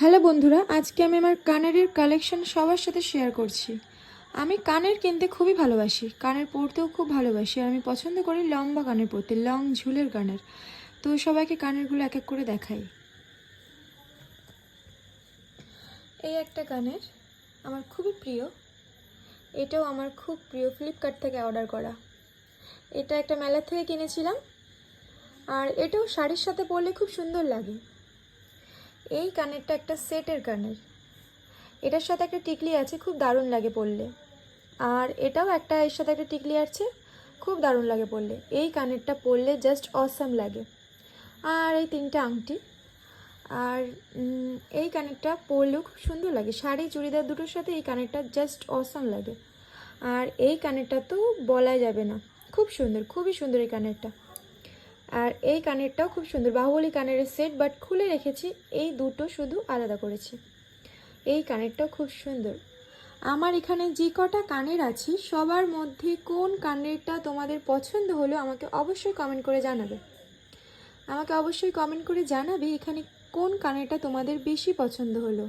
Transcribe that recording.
Hello বন্ধুরা, আজকে আমি আমার কানের কালেকশন সবার সাথে শেয়ার করছি। আমি কানের কিনতে খুবই ভালোবাসি, কানের পরতেও খুব ভালোবাসি, আর আমি পছন্দ করি লম্বা কানের পরতে, লং ঝুলের কানের। তো সবাইকে কানেরগুলো এক এক করে দেখাই। এই একটা কানের আমার খুবই প্রিয়। এটাও আমার খুব প্রিয় ফ্লিপকার্ট থেকে অর্ডার করা। এটা একটা মেলার থেকে কিনেছিলাম, আর এটাও শাড়ির সাথে পরলে খুব সুন্দর লাগে। এই কানেরটা একটা সেটের কানের। এটার সাথে একটা টিকলি আছে, খুব দারুণ লাগে পরলে। আর এটাও একটা, এর সাথে একটা টিকলি আছে, খুব দারুণ লাগে পরলে। এই কানেরটা পরলে জাস্ট অসাম লাগে। আর এই তিনটা আংটি। আর এই কানেরটা পরলেও খুব সুন্দর লাগে। শাড়ি, চুড়িদার দুটোর সাথে এই কানেরটা জাস্ট অসাম লাগে। আর এই কানেরটা তো বলাই যাবে না। খুব সুন্দর, খুবই সুন্দর এই কানেরটা। আর এই কানেরটাও খুব সুন্দর, বাহুবলী কানের সেট বাট খুলে রেখেছি, এই দুটো শুধু আলাদা করেছি। এই কানেরটাও খুব সুন্দর। আমার এখানে যে কটা কানের আছে, সবার মধ্যে কোন কানেরটা তোমাদের পছন্দ হলো আমাকে অবশ্যই কমেন্ট করে জানাবে। আমাকে অবশ্যই কমেন্ট করে জানাবে এখানে কোন কানেরটা তোমাদের বেশি পছন্দ হলো।